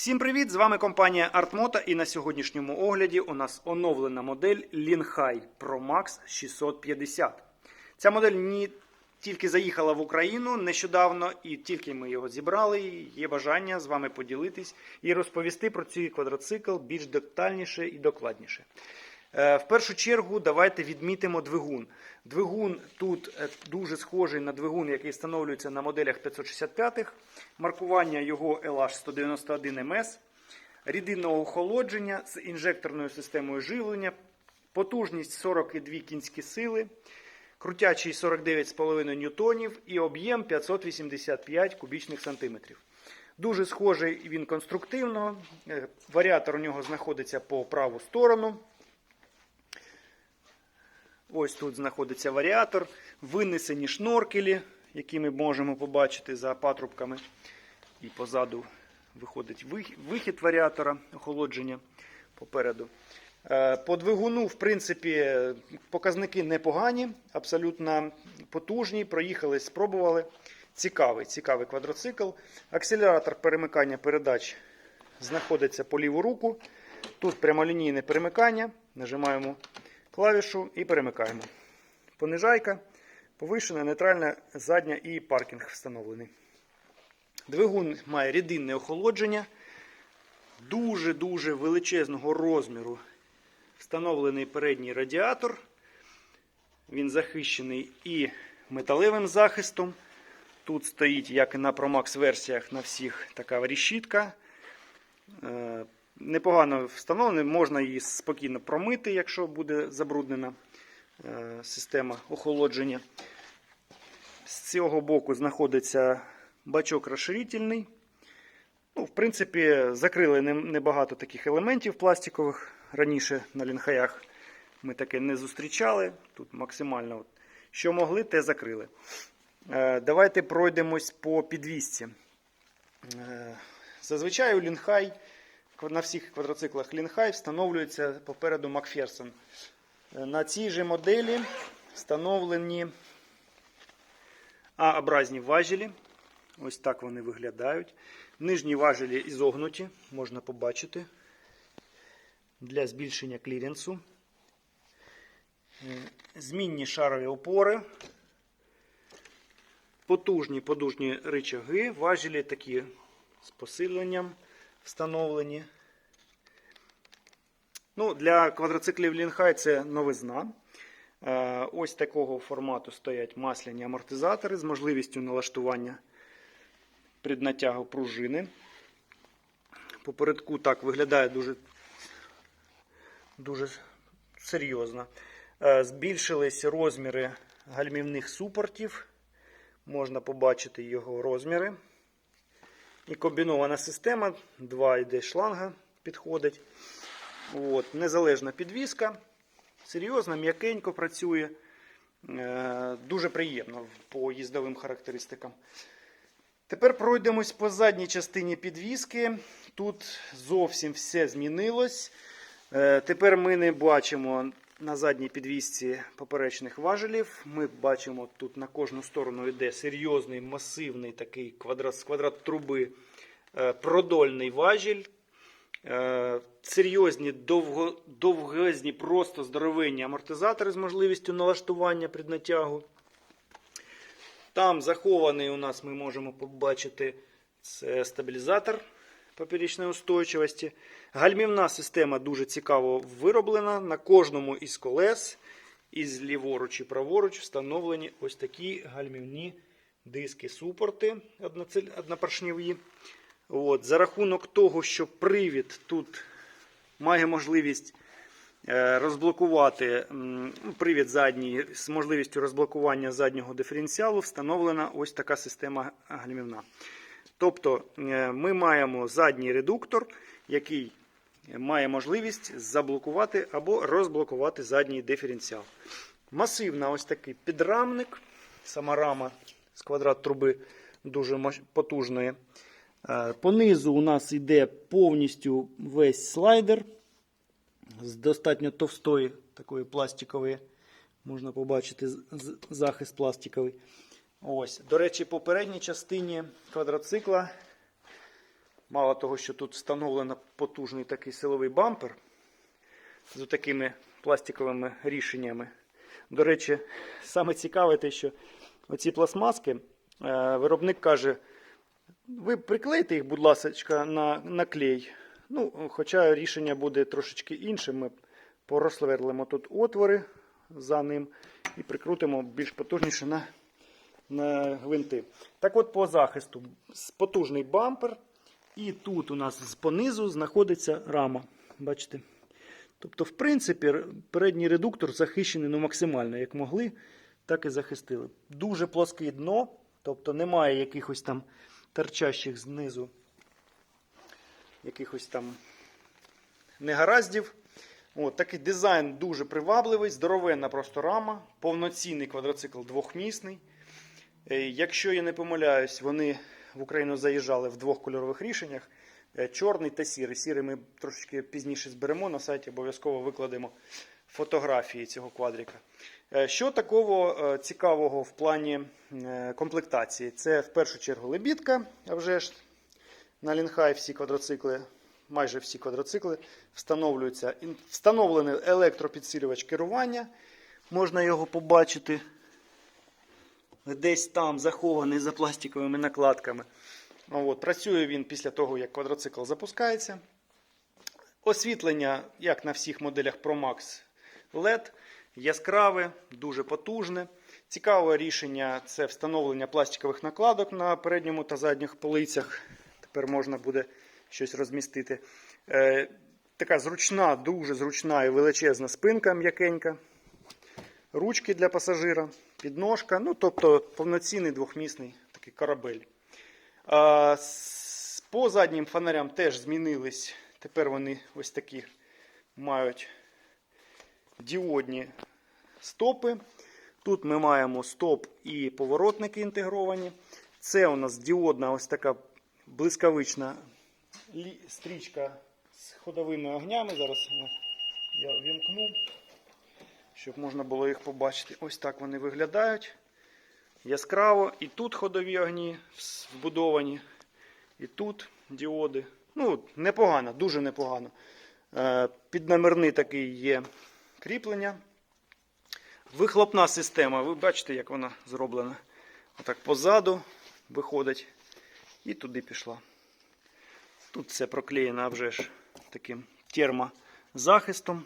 Всім привіт! З вами компанія Artmoto і на сьогоднішньому огляді у нас оновлена модель Linhai Pro Max 650. Ця модель не тільки заїхала в Україну нещодавно, і тільки ми його зібрали. Є бажання з вами поділитись і розповісти про цей квадроцикл більш детальніше і докладніше. Е, В першу чергу давайте відмітимо двигун. Двигун тут е, дуже схожий на двигун, який встановлюється на моделях 565-х. Маркування його LH191MS, рідинного охолодження з інжекторною системою живлення, потужність 42 кінські сили, крутячий 49,5 ньютонів і об'єм 585 кубічних сантиметрів. Дуже схожий він конструктивно. Е, Варіатор у нього знаходиться по праву сторону. Ось тут знаходиться варіатор, винесені шноркелі, які ми можемо побачити за патрубками. І позаду виходить вихід варіатора, охолодження попереду. Е, По двигуну, в принципі, показники непогані, абсолютно потужні. Проїхали, спробували. Цікавий, цікавий квадроцикл. Акселератор перемикання передач знаходиться по ліву руку. Тут прямолінійне перемикання. Нажимаємо клавішу і перемикаємо. Понижайка, повишена, нейтральна, задня і паркінг встановлений. Двигун має рідинне охолодження, дуже-дуже величезного розміру. Встановлений передній радіатор. Він захищений і металевим захистом. Тут стоїть, як і на ProMax версіях, на всіх така решітка. Непогано встановлений, можна її спокійно промити, якщо буде забруднена е, система охолодження. З цього боку знаходиться бачок розширительний. Ну, В принципі, закрили не- небагато таких елементів пластикових. Раніше на лінхаях ми таке не зустрічали. Тут максимально, от, що могли, те закрили. Е, Давайте пройдемось по підвісці. Е, Зазвичай у лінхай на всіх квадроциклах Лінхай встановлюється попереду Макферсон. Е, На цій же моделі встановлені А-образні важелі. Ось так вони виглядають. Нижні важелі ізогнуті, можна побачити, для збільшення кліренсу. Е, Змінні шарові опори. Потужні подужні рычаги, важелі такі з посиленням встановлені. Ну, Для квадроциклів Лінхай це новизна. Е, Ось такого формату стоять масляні амортизатори з можливістю налаштування преднатягу пружини. Попередку так виглядає дуже, дуже серйозно. Е, Збільшились розміри гальмівних супортів. Можна побачити його розміри. І комбінована система. Два йде шланга підходить. От, незалежна підвіска. Серйозно, м'якенько працює. Е, Дуже приємно по їздовим характеристикам. Тепер пройдемось по задній частині підвіски. Тут зовсім все змінилось. Е, Тепер ми не бачимо на задній підвісці поперечних важелів. Ми бачимо, тут на кожну сторону йде серйозний масивний такий квадрат квадрат труби е, продольний важіль. Е, Серйозні довго, довгезні, просто здоровенні амортизатори з можливістю налаштування преднатягу. Там захований у нас ми можемо побачити це стабілізатор поперечної устойчивості. Гальмівна система дуже цікаво вироблена. На кожному із колес, із ліворуч і праворуч, встановлені ось такі гальмівні диски-супорти одноцель- однопоршневі. От, за рахунок того, що привід тут має можливість е, розблокувати привід задній з можливістю розблокування заднього диференціалу, встановлена ось така система гальмівна. Тобто е, ми маємо задній редуктор, який має можливість заблокувати або розблокувати задній диференціал. Масивна ось такий підрамник, сама рама з квадрат труби дуже потужної. Е, Понизу у нас йде повністю весь слайдер з достатньо товстої такої пластикової. Можна побачити захист пластиковий. Ось. До речі, по передній частині квадроцикла Мало того, що тут встановлено потужний такий силовий бампер з такими пластиковими рішеннями. До речі, саме цікаве те, що оці пластмаски, е, виробник каже, ви приклейте їх, будь ласка, на, на клей. Ну, хоча рішення буде трошечки інше. Ми поросверлимо тут отвори за ним і прикрутимо більш потужніше на гвинти. Так от по захисту потужний бампер. І тут у нас понизу знаходиться рама. Бачите? Тобто, в принципі, передній редуктор захищений ну, максимально, як могли, так і захистили. Дуже плоске дно, тобто немає якихось там торчащих знизу, якихось там негараздів. От, такий дизайн дуже привабливий, здоровенна просто рама, повноцінний квадроцикл двохмісний. Е, Якщо я не помиляюсь, вони в Україну заїжджали в двох кольорових рішеннях: е, чорний та сірий. Сірий ми трошечки пізніше зберемо на сайті, обов'язково викладемо фотографії цього квадрика. Е, Що такого цікавого в плані комплектації? Це в першу чергу лебідка, а вже ж на Лінхай всі квадроцикли, майже всі квадроцикли встановлюються. Встановлений електропідсилювач керування. Можна його побачити десь там захований за пластиковими накладками. Ну, От, працює він після того, як квадроцикл запускається. Освітлення, як на всіх моделях Pro Max LED, яскраве, дуже потужне. Цікаве рішення це встановлення пластикових накладок на передньому та задніх полицях. Тепер можна буде щось розмістити. Е, така зручна, дуже зручна і величезна спинка м'якенька. Ручки для пасажира, підножка, ну тобто повноцінний двохмісний такий корабель. А, по заднім фонарям теж змінились. Тепер вони ось такі мають діодні стопи. Тут ми маємо стоп і поворотники інтегровані. Це у нас діодна ось така блискавична стрічка з ходовими огнями. Зараз я вімкну, щоб можна було їх побачити. Ось так вони виглядають. Яскраво. І тут ходові огні вбудовані, і тут діоди. Ну, непогано, дуже непогано. Е, Підномерний такий є кріплення. Вихлопна система, ви бачите, як вона зроблена. Отак позаду виходить і туди пішла. Тут все проклеєно вже ж таким термозахистом.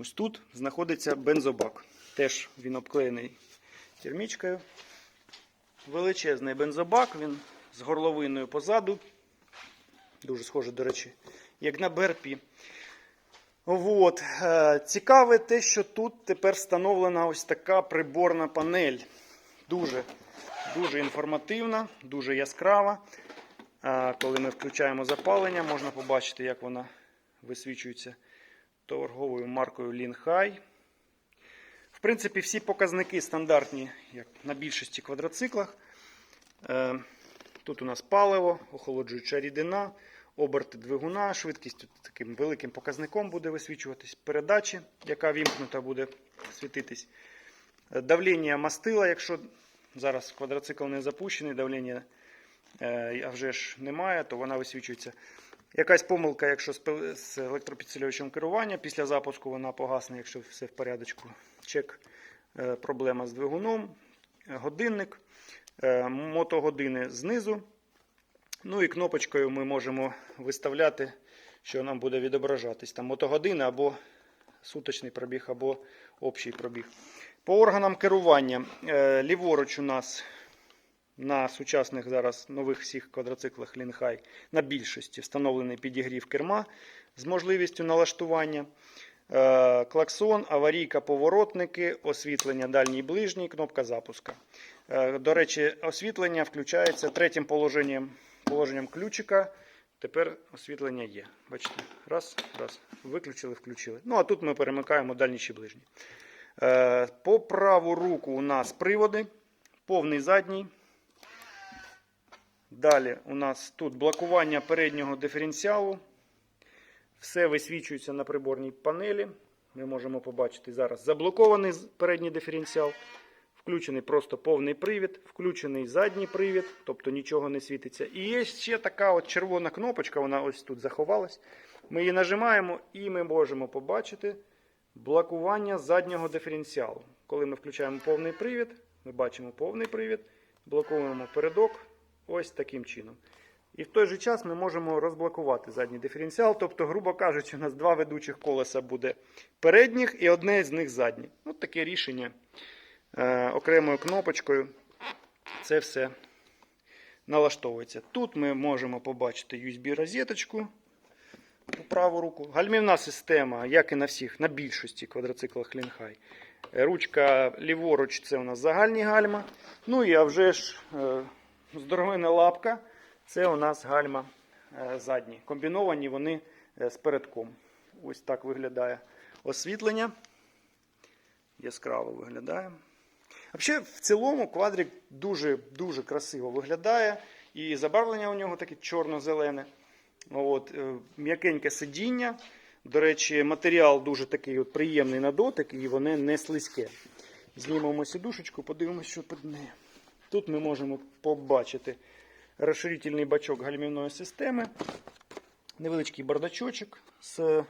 Ось тут знаходиться бензобак. Теж він обклеєний термічкою. Величезний бензобак, він з горловиною позаду. Дуже схоже, до речі, як на БРП. От. е, Цікаве те, що тут тепер встановлена ось така приборна панель. Дуже, дуже інформативна, дуже яскрава. Е, Коли ми включаємо запалення, можна побачити, як вона висвічується торговою маркою Linhai. В принципі, всі показники стандартні, як на більшості квадроциклах. Е, Тут у нас паливо, охолоджуюча рідина, оберти двигуна, швидкість таким великим показником буде висвічуватись. Передачі, яка вімкнута буде світитись. Е, Давлення мастила, якщо зараз квадроцикл не запущений, давлення е, вже ж немає, то вона висвічується. Якась помилка, якщо з електропідсилювачем керування, після запуску вона погасне, якщо все в порядочку. Чек, е, проблема з двигуном, годинник, е, мотогодини знизу. Ну і кнопочкою ми можемо виставляти, що нам буде відображатись. Там мотогодина або суточний пробіг, або общий пробіг. По органам керування. Е, Ліворуч у нас на сучасних зараз нових всіх квадроциклах Лінхай на більшості встановлений підігрів керма з можливістю налаштування. Е, Клаксон, аварійка, поворотники, освітлення дальній ближній, кнопка запуска. Е, До речі, освітлення включається третім положенням, положенням ключика. Тепер освітлення є. Бачите, раз, раз. Виключили, включили. Ну а тут ми перемикаємо дальній чи ближній. Е, По праву руку у нас приводи, повний задній. Далі у нас тут блокування переднього диференціалу. Все висвічується на приборній панелі. Ми можемо побачити зараз заблокований передній диференціал. включений просто повний привід, включений задній привід, тобто нічого не світиться. І є ще така от червона кнопочка, вона ось тут заховалась. Ми її нажимаємо і ми можемо побачити блокування заднього диференціалу. Коли ми включаємо повний привід, ми бачимо повний привід, блокуємо передок ось таким чином. І в той же час ми можемо розблокувати задній диференціал. Тобто, грубо кажучи, у нас два ведучих колеса буде передніх і одне з них заднє. Ось таке рішення е, окремою кнопочкою. Це все налаштовується. Тут ми можемо побачити USB-розеточку по праву руку. Гальмівна система, як і на всіх, на більшості квадроциклах Лінхай. Ручка ліворуч це у нас загальні гальма. Ну і а вже ж е, здоровина лапка. Це у нас гальма е, задні. Комбіновані вони е, з передком. Ось так виглядає освітлення. Яскраво виглядає. Взагалі, в цілому квадрик дуже-дуже красиво виглядає. І забарвлення у нього таке чорно-зелене. Е, м'якеньке сидіння. До речі, матеріал дуже такий от приємний на дотик, і вони не слизьке. Знімемо сідушечку, подивимося, що під нею. Тут ми можемо побачити розширительний бачок гальмівної системи, невеличкий бардачочок з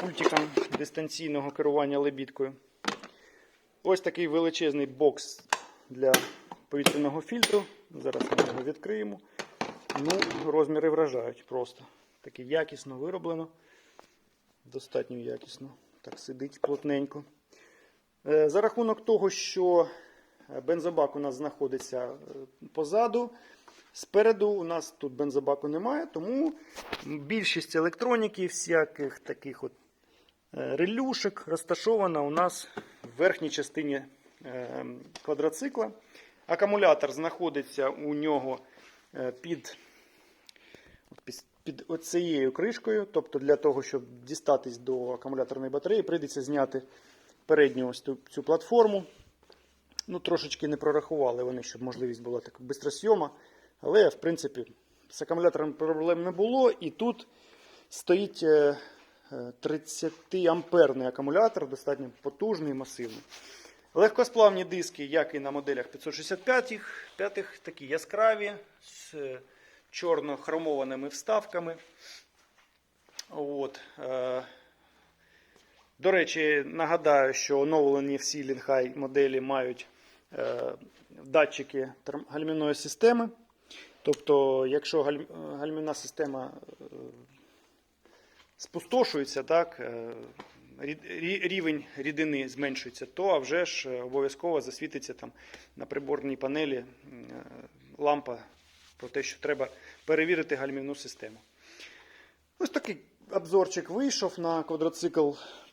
пультиком дистанційного керування лебідкою. Ось такий величезний бокс для повітряного фільтру. Зараз ми його відкриємо. Ну, розміри вражають просто. Таке якісно вироблено. Достатньо якісно. Так сидить плотненько. Е, За рахунок того, що бензобак у нас знаходиться е, позаду, спереду у нас тут бензобаку немає, тому більшість електроніки, всяких таких от е, релюшек розташована у нас в верхній частині е, квадроцикла. Акумулятор знаходиться у нього під під- оцією кришкою. Тобто для того, щоб дістатись до акумуляторної батареї, прийдеться зняти передню ось цю платформу. Ну, трошечки не прорахували вони, щоб можливість була така бистросйома. Але, в принципі, з акумулятором проблем не було. І тут стоїть е, е, 30-амперний акумулятор, достатньо потужний, масивний. Легкосплавні диски, як і на моделях 565, п'ятих, такі яскраві, з е, чорно-хромованими вставками. От. е, До речі, нагадаю, що оновлені всі Лінхай моделі мають е, датчики терм- гальмівної системи. Тобто, якщо галь- гальмівна система е, спустошується, так, е, рі- рі- рівень рідини зменшується, то вже ж е, обов'язково засвітиться там на приборній панелі е, лампа про те, що треба перевірити гальмівну систему. Ось такий обзорчик вийшов на квадроцикл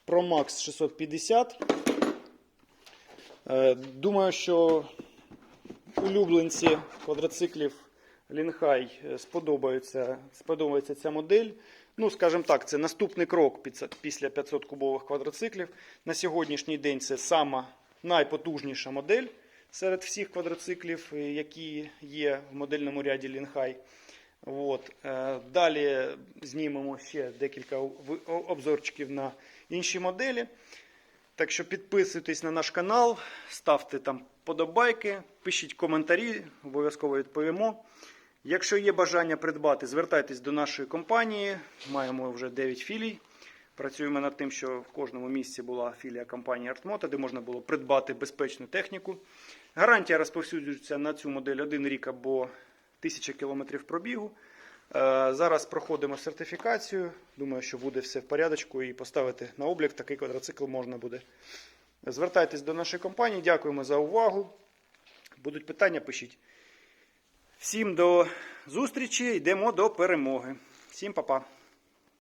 ProMax 650. Е, Думаю, що улюбленці квадроциклів Лінхай е, сподобається, сподобається ця модель. Ну, скажімо так, це наступний крок після 500 кубових квадроциклів. На сьогоднішній день це сама найпотужніша модель серед всіх квадроциклів, е, які є в модельному ряді Лінхай. От. Далі знімемо ще декілька обзорчиків на інші моделі. Так що підписуйтесь на наш канал, ставте там подобайки, пишіть коментарі, обов'язково відповімо. Якщо є бажання придбати, звертайтесь до нашої компанії. Маємо вже 9 філій. Працюємо над тим, що в кожному місці була філія компанії ArtMoto, де можна було придбати безпечну техніку. Гарантія розповсюджується на цю модель 1 рік або 1000 км пробігу. Е, Зараз проходимо сертифікацію. Думаю, що буде все в порядочку і поставити на облік такий квадроцикл можна буде. Звертайтесь до нашої компанії. Дякуємо за увагу. Будуть питання, пишіть. Всім до зустрічі, йдемо до перемоги. Всім па-па.